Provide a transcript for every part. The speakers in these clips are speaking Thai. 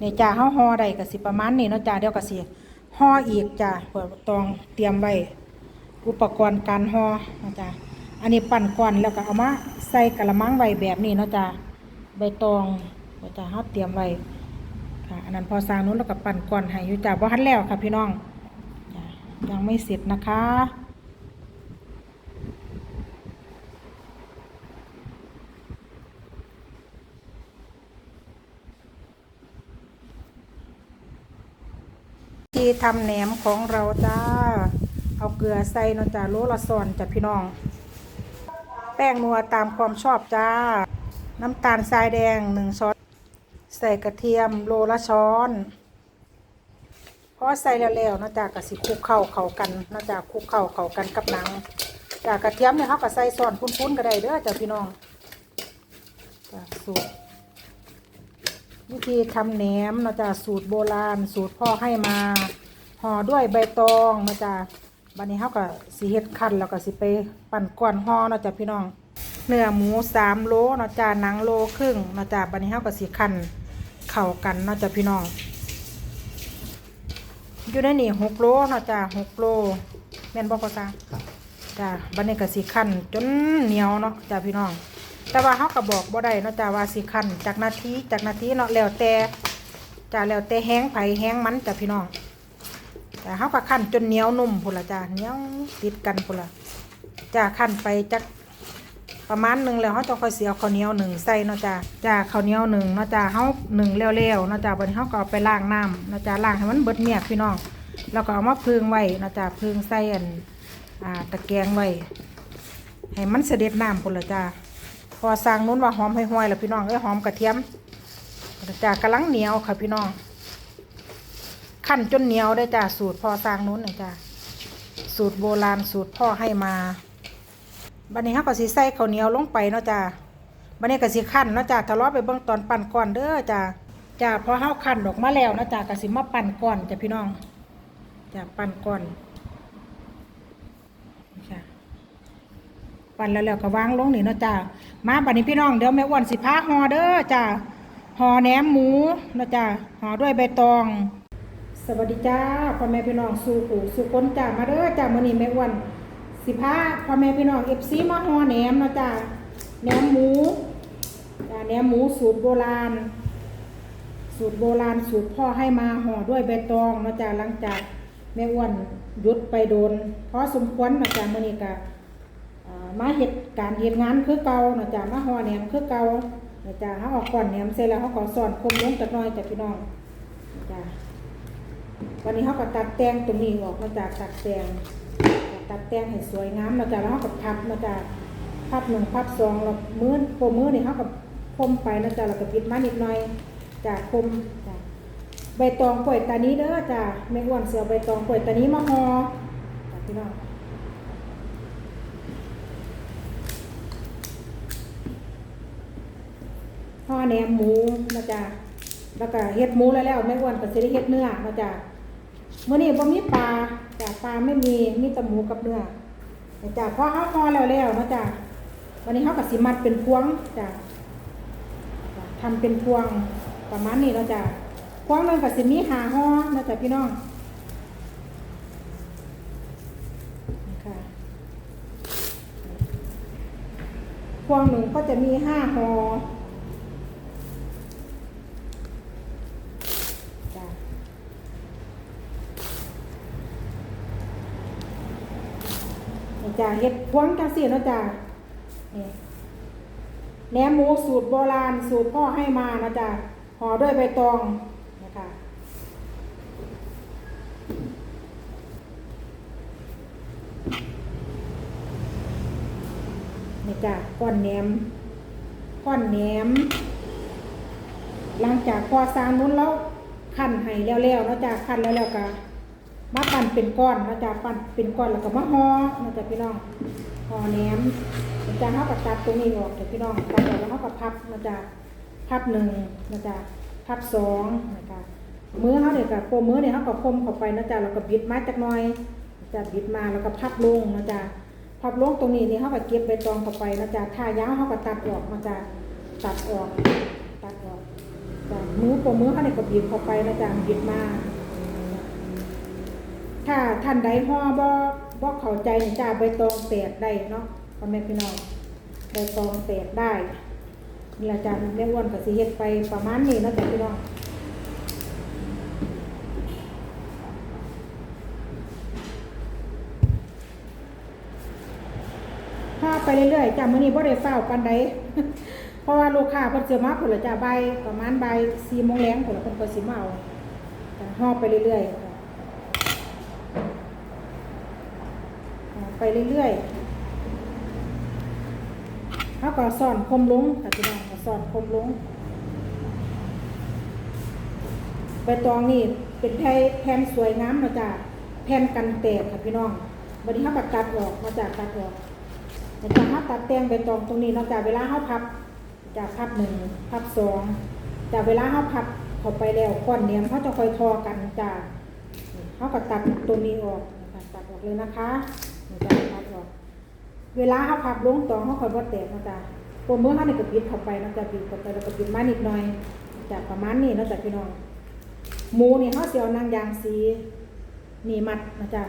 นี่จ้าเฮาห่อได้ก็สิประมาณนี้เนาะจ้าเดี๋ยวก็สิห่ออีกจ้าเพื่อตองเตรียมไว้อุปกรณ์การห่อนะจ้าอันนี้ปั่นก่อนแล้วก็เอามาใส่กระมังไว้แบบนี้เนาะจ้าใบตองเนาะจ้าเฮาเตรียมไว้ค่ะอันนั้นพอสร้างนู้นแล้วก็ปั่นก่อนให้อยู่จ้าบ่ทันแล้วค่ะพี่น้องยังไม่เสร็จนะคะ ที่ทำแหนมของเราจ้า เอาเกลือใส่นาะจ้าโลละซอนจ้ะพี่น้อง แป้งนัวตามความชอบจ้า น้ำตาลทรายแดงหนึ่งช้อน ใส่กระเทียมโลละช้อนพอใส่แล้วๆนาะจ้ากะสิคลุกเข้าเข้ากันนาะจ้าคลุกเข้าเข้ากันกับหนังจ้ากระเทียมเนี่ยเขาก็ใส่ซอนปุ้นๆก็ได้เด้อจ้าพี่น้องจ้าสูตร วิธีทำแหนมเนาะจ๊ะสูตรโบราณ สูตรพ่อให้มาห่อด้วยใบตองเนาะจ๊ะบัดนี้เฮาก็สิเฮ็ดคั้นแล้วก็สิไปปั่นก้อนห่อเนาะจ๊ะพี่น้องเนื้อหมูสามโลเนาะจ๊ะหนังโลครึ่งเนาะจ๊ะบัดนี้เฮาก็สิคั่นเข้ากันเนาะจ๊ะพี่น้องอยู่ในนี่หกโลเนาะจ๊ะหกโลแม่นบ่พ่อตาครับจ้าบัดนี้ก็สิคั่นจนเหนียวเนาะจ้าพี่น้อง แต่ว่าเฮาก็บอกบ่ได้เนาะจ้าว่าสิคันจากนาทีจากนาทีเนาะแล้วแต่จ้าแล้วแต่แห้งไผ่แห้งมันจ้าพี่น้องจ้าเฮาก็คั่นจนเหนียวนุ่มพุ่นละจ้าเหนียวติดกันพุ่นละจ้าคั่นไปจักประมาณหนึ่งแล้วเฮาจะค่อยเสียข้าวเหนียวหนึ่งใส่เนาะจ้าจ้าข้าวเหนียวหนึ่งเนาะจ้าเฮาหนึ่งแล้วๆเนาะจ้าบัดนี้เฮาก็ไปล้างน้ำเนาะจ้าล้างให้มันเบิดเมียกพี่น้องแล้วก็เอามาพึ่งไว้เนาะจ้าพึ่งใส่อันตะแกรงไว้ให้มันเสด็จน้ำพุ่นละจ้า พอสร้างนู้นว่าหอมห้อยๆแล้วพี่น้องเอ้ยหอมกระเทียมจากำลังเหนียวค่ะพี่น้องขั้นจนเหนียวได้จ้าสูตรพอสร้างนู้นนะจ้าสูตรโบราณสูตรพ่อให้มาบันนี้เฮาก็สิใส่ข้าวเหนียวลงไปเนาะจ้าบันนี้ก็สิขั้นเนาะจ้าทะเลาะไปเบิ่งตอนปั่นก่อนเด้อจ้าจ้าพอเฮาขั้นออกมาแล้วเนาะจ้าก็สิมาปั่นก่อนจ้าพี่น้องจ้าปั่นก่อน ค่ะ ปั่นแล้วแล้วก็วางลงนี่เนาะจ้ามาบัดนี้พี่น้องเดี๋ยวแม่อ้วนสิพาห่อเด้อจ้าห่อแหนมหมูเนาะจ้าห่อด้วยใบตอง สวัสดีจ้าพ่อแม่พี่น้องสู่หูสู่คนจ้ามาเด้อจ้ามื้อนี้แม่อ้วนสิพาพ่อแม่พี่น้อง FC มาห่อแหนมเนาะจ้าแหนมหมูจ้าแหนมหมูสูตรโบราณ สูตรโบราณสูตรพ่อให้มาห่อด้วยใบตองเนาะจ้าหลังจากแม่อ้วนหยุดไปโดนเพราะสมควรเนาะจ้ามื้อนี้ก็ มาเฮ็ดการเฮ็ดงานคือเก่าเนาะจ้ามาห่อแหนมคือเก่าเนาะจ้าเฮาออกก่อนแหนมเสร็จแล้วเฮาก็สอนคมลงจักน่อยจ้ะพี่น้องนะจ้าวันนี้เฮาก็ตัดแต่งตรงนี้ออกเนาจ้าตัดแต่งตัดแต่งให้สวยงามเนาะจ้าแล้วเฮาก็พับเนาะจ้าพับหนึ่งพับสองแล้วมือโคมือนี่เฮาก็คมไปเนาะจ้าแล้วก็ปิดมานิดหน่อยจ้าคมจ้าใบตองกล้วยตานี้เด้อจ้าแม่อ้วนเสือใบตองกล้วยตานี้มาห่อจ้าพี่น้อง ห่อแหนมหมูนะจ้าแล้วก็เฮ็ดหมูแล้วแล้วแม่อ้วนก็สิได้เฮ็ดเนื้อนะจ้ามื้อนี้บ่มีปลาจ้าปลาไม่มีมีแต่หมูกับเนื้อนะจ้าพอเฮาห่อแล้วแล้วนะจ้าวันนี้เฮาก็สิมัดเป็นพวงจ้าทำเป็นพวงประมาณนี้เราจะพวงหนึงกับสิมีหาห่อนะจ๊ะพี่น้องค่ะพวงหนึ่งก็จะมีห้าห่อะนี่ จ้ะเฮ็ดพวงจังสี่เนาะจ้ะนี่แหนมหมูสูตรโบราณสูตรพ่อให้มานะจ๊ะห่อด้วยใบตองนะคะนี่จ้ะก้อนแหนมก้อนแหนม หลังจากพอสร้างนู้นแล้วคั่นให้แล้วๆนะจ๊ะคั่นแล้วแล้วก็ มาปั่นเป็นก้อนเนาะจ๊ะปั่นเป็นก้อนแล้วก็มาห่อเนาะจ๊ะพี่น้องห่อแหนมอาจารย์เขาก็ตัดตรงนี้ออกจากพี่น้องตัดออกแล้วเขาก็พับนะจ๊ะพับหนึ่งนะจ๊ะพับสองนะจ๊ะมือเขาเนี่ยกับโคมมือเนี่ยเขาก็คมเข้าไปนะจ๊ะแล้วก็บิดมาจากหน้อยนะจ๊ะบิดมาแล้วก็พับลงนะจ๊ะพับลงตรงนี้นี่เขาก็เก็บใบตองเข้าไปนะจ๊ะถ้ายาวเขาก็ตัดออกนะจ๊ะตัดออกตัดออกจ้ะมือปมือเขาเนี่ยก็บีบเข้าไปนะจ๊ะบีบมา ถ้าท่านใดห่อบ่บ่เข้าใจนี่จ้าใบตองแตกได้เนาะพ่อแม่พี่น้องใบตองแตกได้นี่ละจ้ะแม่อ้วนก็สิเฮ็ดไปประมาณนี้เนาะจ้ะพี่น้องห่อไปเรื่อยๆจ้ะมื้อนี้บ่ได้เฝ้าวปานใดเพราะว่าลูกค้าเพิ่นสิมาพุ่นละจ้ะบ่ายประมาณใบ4โมงแลงพุ่นละเพิ่นก็สิมาเอาจ้ะห่อไปเรื่อยๆจ้ะ ไปเรื่อยๆเขาก็สอนคมลงค่ะพี่น้องก็สอนคมลงใบตองนี่เป็นแผ่นแผ่นสวยงามมาจากแผ่นกันแตกค่ะพี่น้องวันนี้เขาก็ตัดออกมาจากตัดออกมาจากเขาตัดแต่งใบตองตรงนี้นอกจากเวลาเขาพับจากพับหนึ่งพับสองจากเวลาเขาพับเข้าไปแล้วก้อนเนียมเขาจะคอยทอกันจากเขาก็ตัดตรงนี้ออกนะคะตัดออกเลยนะคะ นี่จะตัดออกเวลาเขาพับลงตองเขาคอยบ่แตกนะจ๊ะปมเมื่อเขาในกระปิดเข้าไปนะจ๊ะปิดเข้าไปแล้วก็ปิดมานิดหน่อยจากประมาณนี้นะจ๊ะพี่น้องหมูนี่เขาเสียวนางยางสีนี่มัดนะจ๊ะ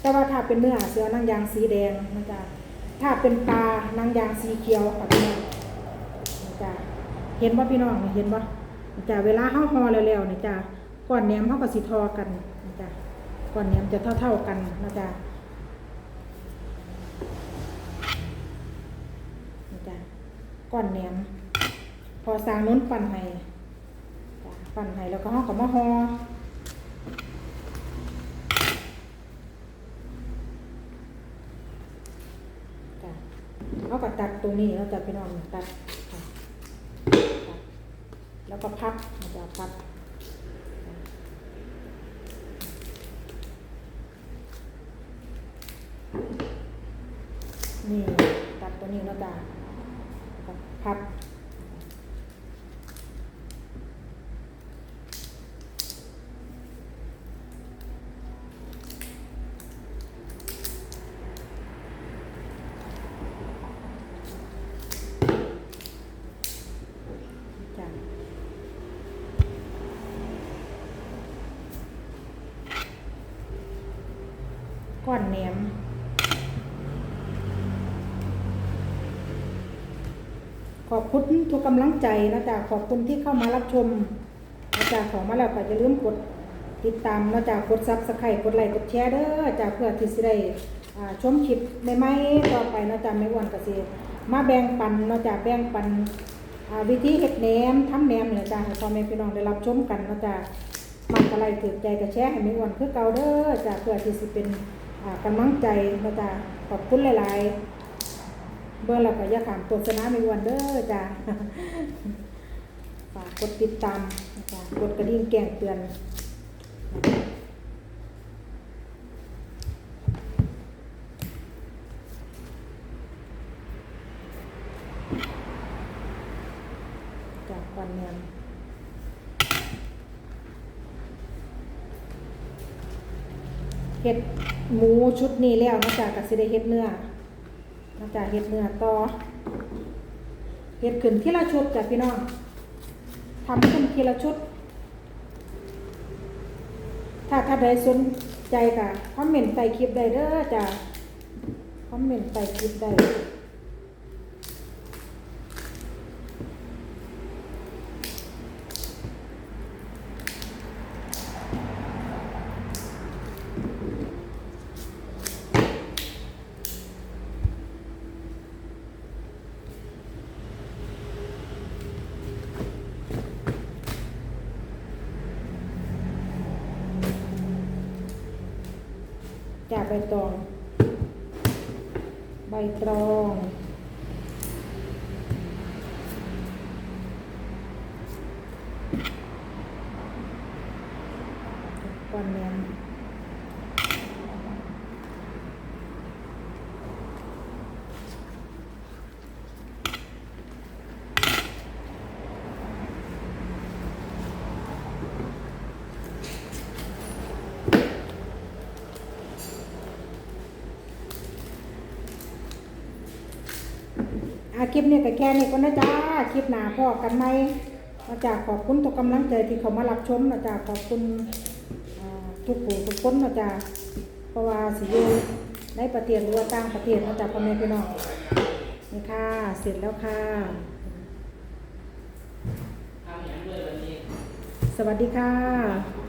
แต่ว่าถ้าเป็นเนื้อเสียวนางยางสีแดงนะจ๊ะถ้าเป็นปลานางยางสีเขียวค่ะพี่น้องนะจ๊ะเห็นว่าพี่น้องเห็นว่าจ้ะเวลาเขาห่อแล้วๆนี่จ้ะก้อนแหนมเขาก็สิทอกันนะจ๊ะก้อนแหนมจะเท่าๆกันนะจ๊ะ ก้อนแหนม พอสร้างนู้นปั่นให้ปั่นให้แล้วก็ห่อกับมะฮอเอาก็ตัดตรงนี้แล้วจะไปนอนตัด แล้วก็พับมันจะพับนี่ตัดตัวนี้แล้วจ้ะ พับ ก่อนเนี้ย ขอบ คุณทุกกำลังใจนะจ๊ะขอบคุณที่เข้ามารับชมนะจ๊ะของมาแล้วก็จะลืมกดติดตามนะจ๊ะกดซับสไครต์กดไลค์กดแชร์เด้อจ้ะเพื่อที่จะได้ชมคลิปใหม่ๆต่อไปนะจ๊ะไม่อ้วนก็สิมาแบ่งปันนะจ๊ะแบ่งปันวิธีเฮ็ดแหนมทำแหนมเนี่ยจ้าให้พ่อแม่พี่น้องได้รับชมกันนะจ้ามักอะไรถือใจกระแชร์ให้ไมีอ้วนคือเกาเด้อจ้าเพื่อที่สิเป็นกำลังใจนะจ้าขอบคุณหลาย ๆ เบื่อแล้วก็อย่าขามโฆษณามีอ้วนเด้อจ้าฝากกดติดตามจ้ากดกระดิ่งแจ้งเตือนจากวันแหนเห็ดหมูชุดนี้แล้วนอกจากกับสิได้เห็ดเนื้อ เราจะเห็ดเนื้อต่อเห็ดขึ้นที่ละชุดจ้ะพี่น้องทำขึ้นทีละชุด ถ้าถ้าใดสนใจค่ะคอมเมนต์ใส่คลิปได้เด้อจ้ะคอมเมนต์ใส่คลิปได้ ใบตอง ใบตองก่อนแหนมอาค ลิปนี้ก็แค่นี้ก็นะจ้าคลิปหนาพอกันไหมมาจากขอบคุณทุกกำลังใจที่เขามารับชมนะจ๊ะขอบคุณทุกผู้ทุกคนนะจ๊ะเพราะว่าสิอยู่ในประเทศหรือว่าต่างประเทศนะจ๊ะพ่อแม่พี่น้องนี่ค่ะ เสร็จแล้วค่ะ สวัสดีค่ะ